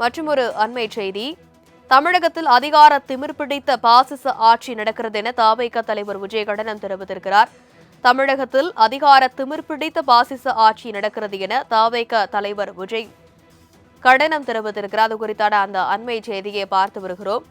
மற்றும் ஒரு அண்மை செய்தி. தமிழகத்தில் அதிகார திமிர் பிடித்த பாசிச ஆட்சி நடக்கிறது என தாவைக்க தலைவர் விஜய் தெரிவித்திருக்கிறார். தமிழகத்தில் அதிகார திமிர் பிடித்த பாசிச ஆட்சி நடக்கிறது என தாவைக்க தலைவர் விஜய் கடனம் தெரிவித்திருக்கிறார். அது குறித்தான அந்த அண்மை செய்தியை பார்த்து வருகிறோம்.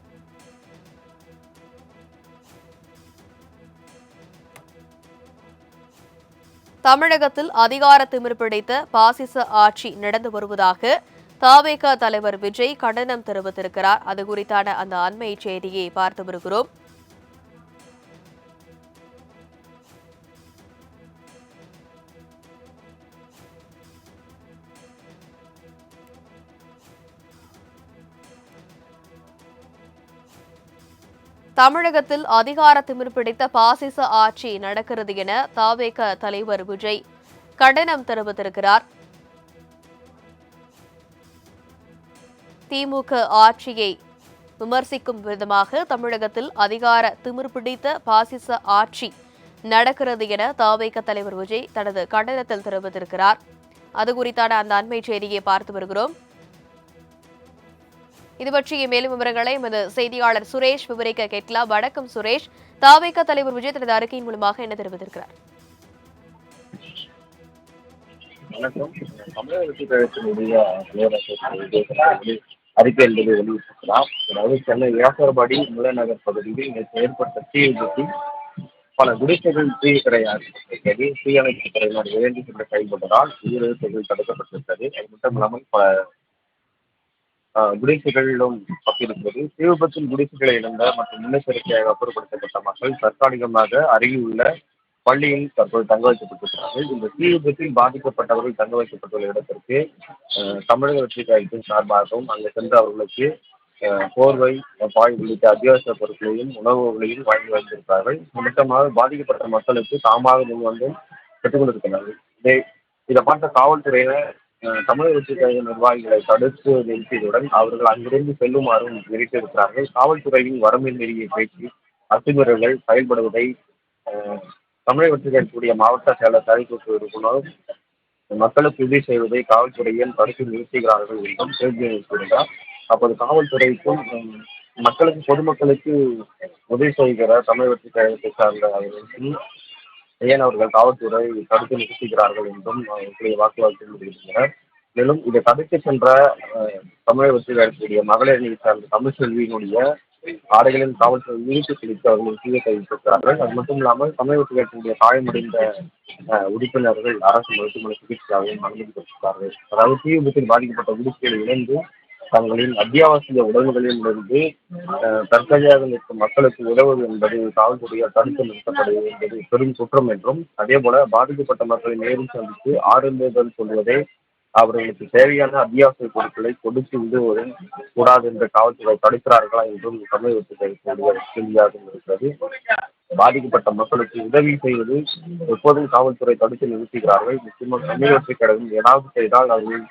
தமிழகத்தில் அதிகார திமிர் பிடித்த பாசிச ஆட்சி நடந்து வருவதாக தாவேக தலைவர் விஜய் கண்டனம் தெரிவித்திருக்கிறார். அது குறித்தான அந்த அண்மை செய்தியை பார்த்து வருகிறோம். தமிழகத்தில் அதிகார திமிர் பிடித்த பாசிச ஆட்சி நடக்கிறது என தாவேக தலைவர் விஜய் கண்டனம் தெரிவித்திருக்கிறார். திமுக ஆட்சியை விமர்சிக்கும் விதமாக தமிழகத்தில் அதிகார திமிர் பிடித்த பாசிச ஆட்சி நடக்கிறது என தாவேக தலைவர் விஜய் தனது கண்டனத்தில் தெரிவித்திருக்கிறார். அது குறித்தான அந்த அண்மை செய்தியை பார்த்து வருகிறோம். இது பற்றிய மேலும் விவரங்களை எமது செய்தியாளர் சுரேஷ் விவரிக்க கேட்கலாம். வணக்கம் சுரேஷ். தாவேக தலைவர் விஜய் தனது அறிக்கையின் மூலமாக என்ன தெரிவித்திருக்கிறார்? வணக்கம். தமிழக வெற்றி கழகத்தினுடைய அறிக்கை என்பதை வெளியிட்டிருக்கிறார். அதாவது சென்னை வியாசர்பாடி முல்லைநகர் பகுதியில் நேற்று ஏற்பட்ட தீ விபத்தில் பல குடிசைகள் தீ கிடையாது தீயணைப்பு துறையினர் விரைந்து சென்று செயல்பட்டதால் உயிரிழப்புகள் தடுக்கப்பட்டிருக்கிறது. அது மட்டும் இல்லாமல் பல குடிசைகளிலும் பட்டிருக்கிறது தீ விபத்தில் குடிசைகளை இழந்த மற்றும் முன்னெச்சரிக்கையாக அப்புறப்படுத்தப்பட்ட மக்கள் தற்காலிகமாக அருகில் உள்ள பள்ளியில் தற்போது தங்க வைக்கப்பட்டிருக்கிறார்கள் இந்த தீ விபத்தில் பாதிக்கப்பட்டவர்கள் தங்க வைக்கப்பட்டுள்ள இடத்திற்கு தமிழக வெற்றி கழகத்தின் சார்பாகவும் அங்கு சென்று அவர்களுக்கு போர்வை பாய் உள்ளிட்ட அத்தியாவசிய பொருட்களையும் உணவுகளையும் வாங்கி வைத்திருக்கிறார்கள். மொத்தமாக பாதிக்கப்பட்ட மக்களுக்கு தாமாக முன் வந்து பெற்றுக் கொண்டிருக்கிறார்கள். இதை இதை பார்த்த காவல்துறையினர் தமிழக வெற்றி கழக நிர்வாகிகளை தடுத்து நிறுத்தியதுடன் அவர்கள் அங்கிருந்து செல்லுமாறும் விரித்திருக்கிறார்கள் காவல்துறையின் வரம்பில் மீறிய பேச்சு அத்துமீறல்கள் செயல்படுவதை தமிழக வெற்றி மாவட்ட செயலர் தலைக்கூட்டு உறுப்பினர் மக்களுக்கு உதவி செய்வதை காவல்துறையில் தடுத்து நிறுத்துகிறார்கள் என்றும் கேள்வி எழுப்பியிருந்தார் அப்போது காவல்துறைக்கும் மக்களுக்கு பொதுமக்களுக்கு உதவி செய்கிற தமிழ் வெற்றி கழகத்தை சார்ந்த அவர்களுக்கும் ஏன் அவர்கள் காவல்துறை தடுத்து நிறுத்துகிறார்கள் என்றும் அவர்களுடைய வாக்குவாதத்தில் ஈடுபட்டனர் மேலும் இதை தடுத்து சென்ற அஹ், தமிழக வெற்றி கழகத்துடைய மகளிர் அணியை சார்ந்த தமிழ்செல்வியினுடைய ஆடைகளில் காவல்துறை இழுத்து குறித்து அவர்கள் தீய கைவிட்டிருக்கிறார்கள் அது மட்டும் இல்லாமல் தமிழக இருக்கக்கூடிய காயமடைந்த உறுப்பினர்கள் அரசு மருத்துவமனை சிகிச்சையாகவும் அனுமதிக்கப்பட்டிருக்கிறார்கள் அதாவது தீ விபத்தில் பாதிக்கப்பட்ட உறுப்பினர்களை இணைந்து தங்களின் அத்தியாவசிய உணவுகளிலிருந்து இருந்து தற்காலிகமாக நிற்கும் மக்களுக்கு உதவுவது என்பது காவல்துறையால் தடுத்து நிறுத்தப்படுவது என்பது பெரும் குற்றம் என்றும் அதே போல பாதிக்கப்பட்ட மக்களை நேரில் சந்தித்து ஆறுதல் சொல்வதே அவர்களுக்கு தேவையான அத்தியாவசிய பொருட்களை கொடுத்து விடுவதும் கூடாது என்ற காவல்துறை தடுக்கிறார்களா என்றும் தமிழகத்துடைய கேள்வியாக இருக்கிறது. பாதிக்கப்பட்ட மக்களுக்கு உதவி செய்வது எப்போதும் காவல்துறை தடுத்து நிறுத்துகிறார்கள். முக்கியமாக தமிழகத்தை கழகம் ஏதாவது செய்தால் அவர்கள்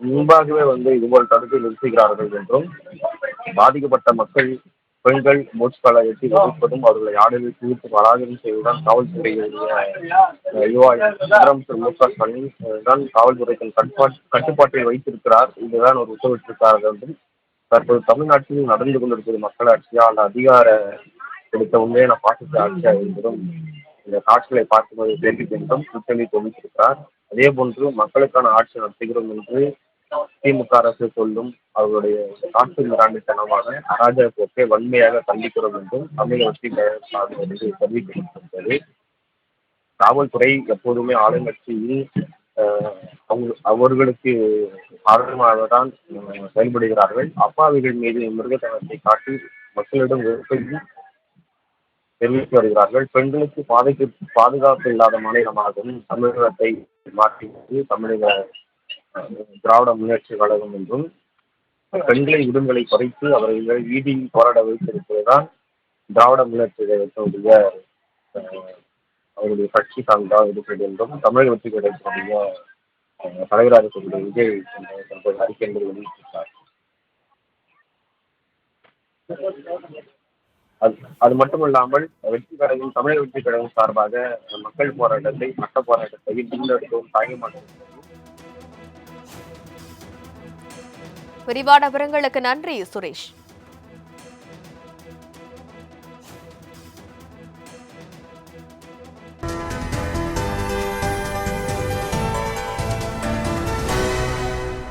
முன்பாகவே வந்து இதுபோல் தடுத்து நிறுத்துகிறார்கள் என்றும் பாதிக்கப்பட்ட மக்கள் பெண்கள் மூச்சுக்களை எட்டி ஒதுக்குவதும் அவர்களை ஆடலில் தீர்த்து பராஜயம் செய்வதுதான் காவல்துறையுடைய யுவா முதலமைச்சர் மு க ஸ்டாலின் தான் காவல்துறை தன் கட்டுப்பாட்டு கட்டுப்பாட்டில் வைத்திருக்கிறார். இதுதான் ஒரு உத்தரவிட்டிருக்கிறார்கள் என்றும் தற்போது தமிழ்நாட்டில் நடந்து கொண்டிருப்பது மக்களாட்சியா அல்ல அதிகார கொடுத்த உண்மையான பாசிச ஆட்சியா என்பதும் இந்த காட்சிகளை பார்க்கும்போது தெரிவிக்கும் என்றும் குற்றங்களை தெரிவித்திருக்கிறார் அதே போன்று மக்களுக்கான ஆட்சி நடத்துகிறோம் என்று திமுக அரசு சொல்லும் அவருடைய காட்டு மிராண்டித்தனமான அராஜக போக்கை வன்மையாக கண்டிக்கிறோம் என்றும் தமிழக வெற்றி கழக சார்பில் தெரிவிக்கப்பட்டிருக்கிறது காவல்துறை எப்போதுமே ஆளுங்கட்சியில் அவங்க அவர்களுக்கு ஆதரவாக தான் செயல்படுகிறார்கள். அப்பாவிகள் மீது மிருகத்தனத்தை காட்டி மக்களிடம் வெறுப்பையும் தெரிவித்து வருகிறார்கள். பெண்களுக்கு பாதைக்கு பாதுகாப்பு இல்லாத மாநிலமாகவும் தமிழகத்தை மாற்றி தமிழக திராவிட முன்னேற்ற கழகம் என்றும் பெண்களை உடல்களை குறைத்து அவர்களை வீதியில் போராட வைத்திருப்பதுதான் திராவிட முன்னேற்ற கழகத்தினுடைய அவருடைய கட்சி சார்ந்தாக இருக்கிறது என்றும் தமிழக வெற்றி கழகத்தினுடைய தலைவராக இருக்கக்கூடிய விஜய் தற்போது அறிக்கை என்பது வெளியிட்டிருக்கிறார். அது அது மட்டுமல்லாமல் வெற்றி கழகம் தமிழக வெற்றி கழகம் சார்பாக மக்கள் போராட்டத்தை சட்ட போராட்டத்தை முன்னெடுக்கவும் தயங்க விரிவான விவரங்களுக்கு நன்றி சுரேஷ்.